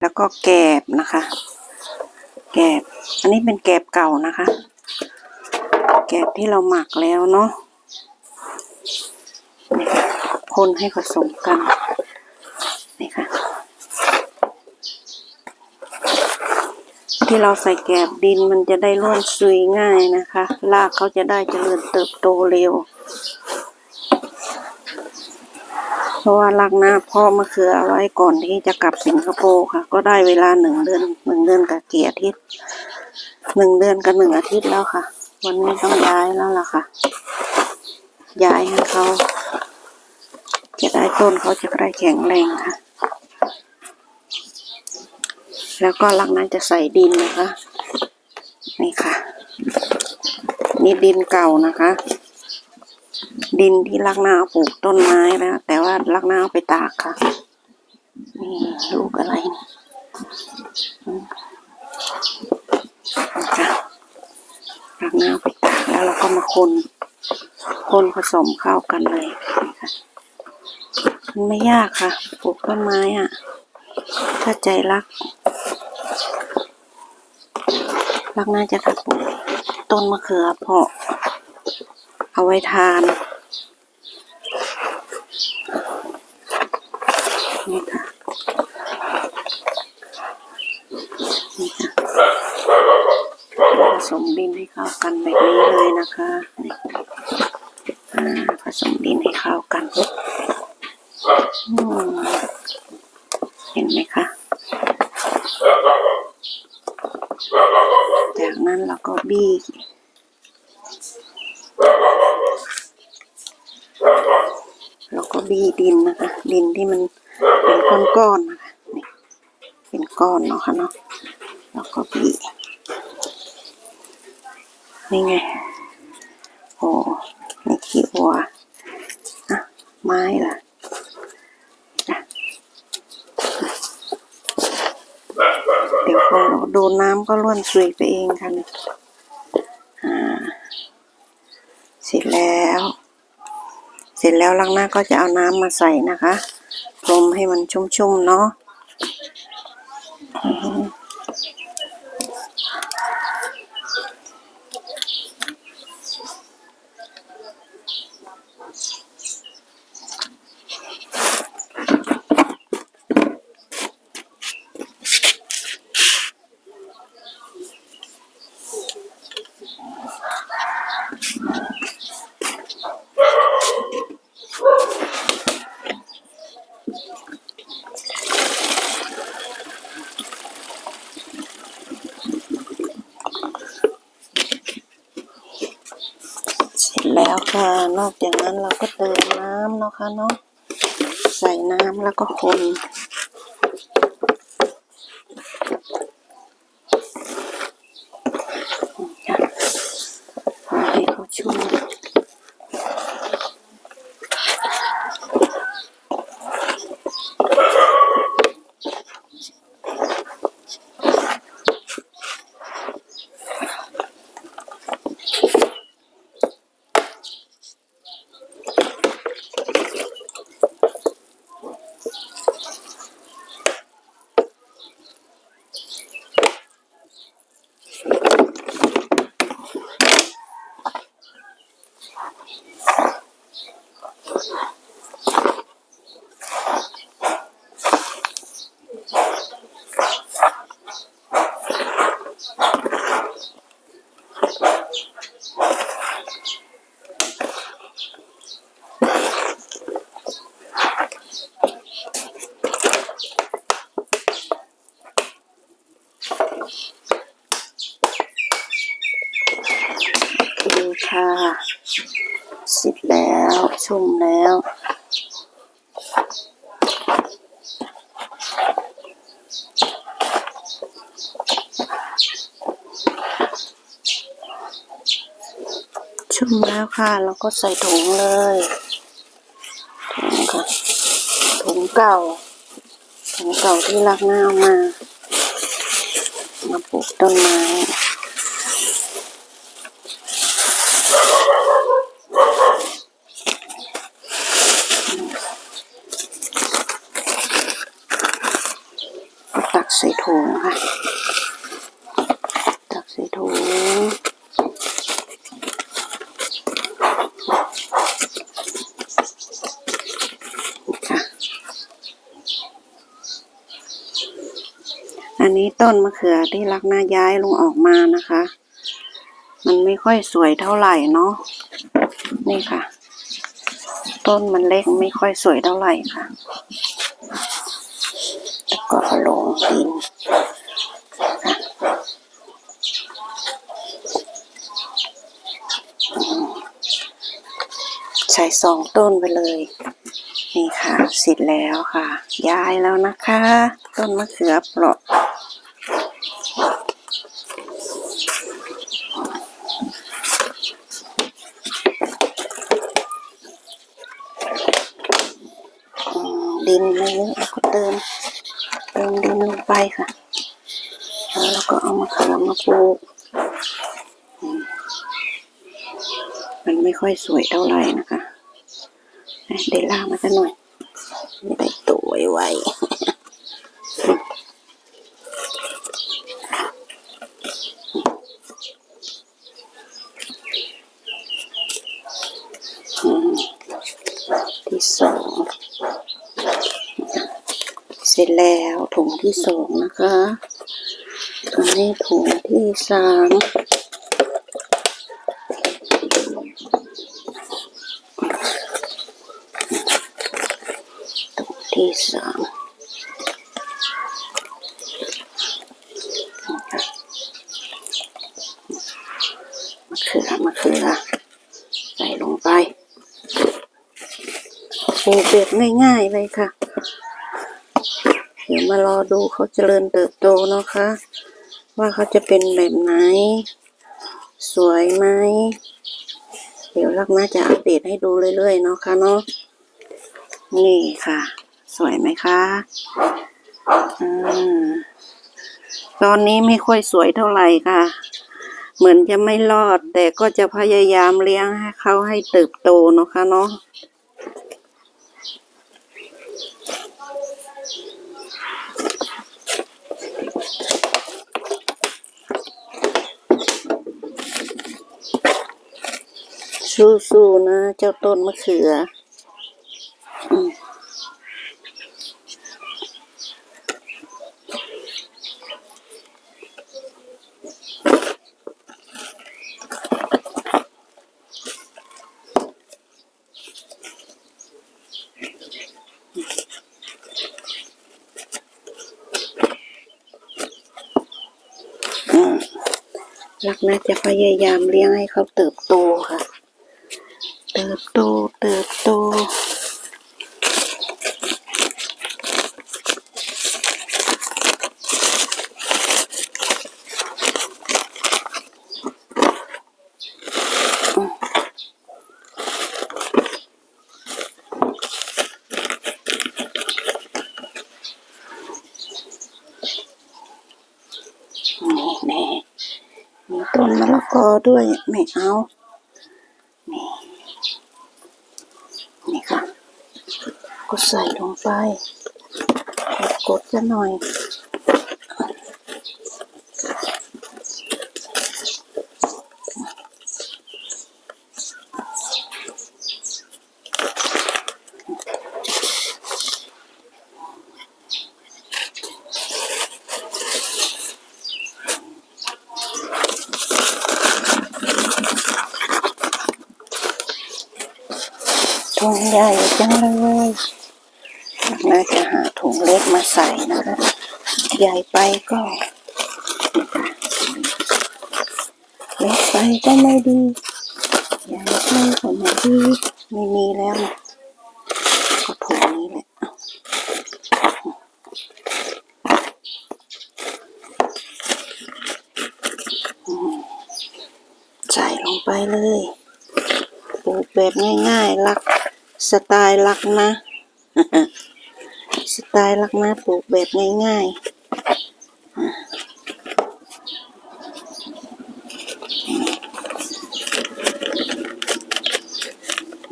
แล้วก็แกบนะคะ แกบ อันนี้เป็นแกบเก่านะคะ แกบที่เราหมักแล้วเนาะนี่ค่ะคนให้ผสมกัน นี่ค่ะ ที่เราใส่แกบดินมันจะได้ร่วนซุยง่ายนะคะ รากเขาจะได้เจริญเติบโตเร็ว เพราะว่ารากหน้าพ่อมะเขือเอาไว้ก่อนที่จะกลับสิงคโปร์ค่ะ ก็ได้เวลาหนึ่งเดือนหนึ่งเดือนกับเกี่อาทิหนึ่งเดือนกับหนึ่งอาทิตย์แล้วค่ะ วันนี้ต้องย้ายแล้วล่ะค่ะ ย้ายให้เขาจะได้ต้นเขาจะได้แข็งแรงค่ะ แล้วก็ลังนั้นจะใส่ดินนะคะ นี่ค่ะ นี่ดินเก่านะคะ ดินที่ลักหน้าปลูกต้นไม้แล้วแต่ว่าลักหน้าไปตากค่ะนี่ลูกอะไรนี่อืมนี่ค่ะลักหน้าไปตากแล้วเราก็มาคนคนผสมเข้ากันเลยค่ะมันไม่ยากค่ะปลูกต้นไม้อะ ถ้าใจรัก รักน่าจะค่ะปลูกต้นมะเขือเพาะเอาไว้ทาน นี่ค่ะนี่ค่ะผสมดินให้เข้ากันแบบนี้เลยนะคะนี่อ่าผสมดินให้เข้ากันเห็นไหมคะจากนั้นเราก็บี้เราก็บี้ดินนะคะ ดินที่มัน เป็นก้อนๆนะคะนี่เป็นก้อนเนาะค่ะเนาะแล้วก็บีนี่ไง โอ้นี่ขี้วัวอะไม้ล่ะเดี๋ยวพอโดนน้ำก็ล้วนซุยไปเองค่ะนี่อ่าเสร็จแล้ว เสร็จแล้วลังหน้าก็จะเอาน้ำมาใส่นะคะ พรมให้มันชุ่มๆเนาะ แล้วค่ะ นอกจากนั้นเราก็เติมน้ำนะคะเนาะใส่น้ำแล้วก็คนค่ะพอให้เขาชุ่ม ดูค่ะเสร็จแล้ว ชุ่มแล้ว ชุ่มแล้วค่ะเราก็ใส่ถุงเลยถุงค่ะถุงเก่าถุงเก่าที่รักหน้าเอามา มาปลูกต้นไม้ ตักใใส่ถุงค่ะ ตักใส่ถุงค่ะ อั นี้ต้นมะเขือที่รักหน้าย้ายลงออกมานะคะ มันไม่ค่อยสวยเท่าไหร่เนาะนี่ค่ะ ต้นมันเล็กไม่ค่อยสวยเท่าไหร่ค่ะ แล้วก็ลงดินค่ะใส่สองต้นไปเลย นี่ค่ะเสร็จแล้วค่ะ ย้ายแล้วนะคะ ต้นมะเขือเปราะ อืม ดินไม่เยอะแล้วก็เติมเติมดินลงไปค่ะแล้วเราก็เอามะเขือมาปลูกมันไม่ค่อยสวยเท่าไหร่นะคะเดล่ามาสักหน่อยไม่ได้ตัวไวๆอืมที่สอง ร็จแล้วถุงที่สองนะคะอันนี้ถุงที่สามถุงที่สามมะเขือมะเขือใส่ลงไปปลูกแบบง่ายๆเลยค่ะ เดี๋ยวมารอดูเขาเจริญเติบโตนะคะ ว่าเขาจะเป็นแบบไหน สวยไหม เดี๋ยวรักน่าจะอัปเดตให้ดูเรื่อยๆเนาะค่ะเนาะ นี่ค่ะ สวยไหมคะอตอนนี้ไม่ค่อยสวยเท่าไหร่ค่ะ เหมือนจะไม่รอด แต่ก็จะพยายามเลี้ยงให้เขาให้เติบโตเนาะค่ะเนาะ สู้ๆนะ เจ้าต้นมะเขืออืมรักนะจะพยายามเลี้ยงให้เขาเติบโตค่ะ ติบโตเติบโตนี่แน่มีต้นมะละกอด้วยไม่เอา นี่ นี่ค่ะ ก็ใส่ลงไป กดๆจะหน่อย ถุงใหญ่จังเลยน่าจะหาถุงเล็กมาใส่นะคะใหญ่ไปก็เล็กไปก็ไม่ดีใหญ่ไปก็ไม่ดีไม่มีแล้วนะก็ถุงนี้แหละใส่ลงไปเลย ปลูกแบบง่ายๆรักสไตล์รักนะ สไตล์รักนะปลูกแบบง่ายๆ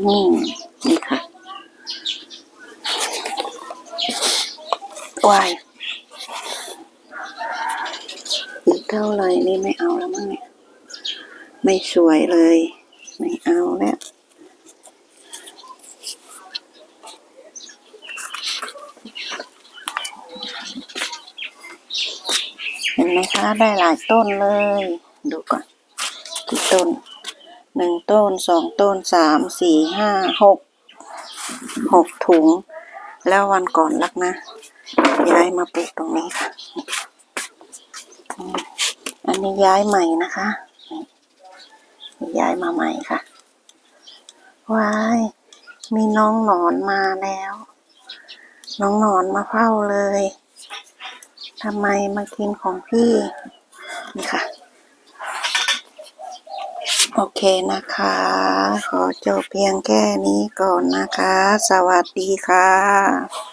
นี่ค่ะวายอีกเท่าไหร่นี่ไม่เอาแล้วมั้งเนี่ย ไม่สวยเลย ไม่เอาแล้วเห็นไหมคะได้หลายต้นเลย ดูก่อนกี่ต้นหนึ่งต้นสองต้นสามสี่ห้าหกหกถุง แล้ววันก่อนลักนะย้ายมาปลูกตรงนี้ค่ะ อันนี้ย้ายใหม่นะคะ ย้ายมาใหม่ค่ะ ว้าย มีน้องหนอนมาแล้ว น้องหนอนมาเฝ้าเลยทำไมมากินของพี่ นี่ค่ะ โอเคนะคะ ขอจบเพียงแค่นี้ก่อนนะคะ สวัสดีค่ะ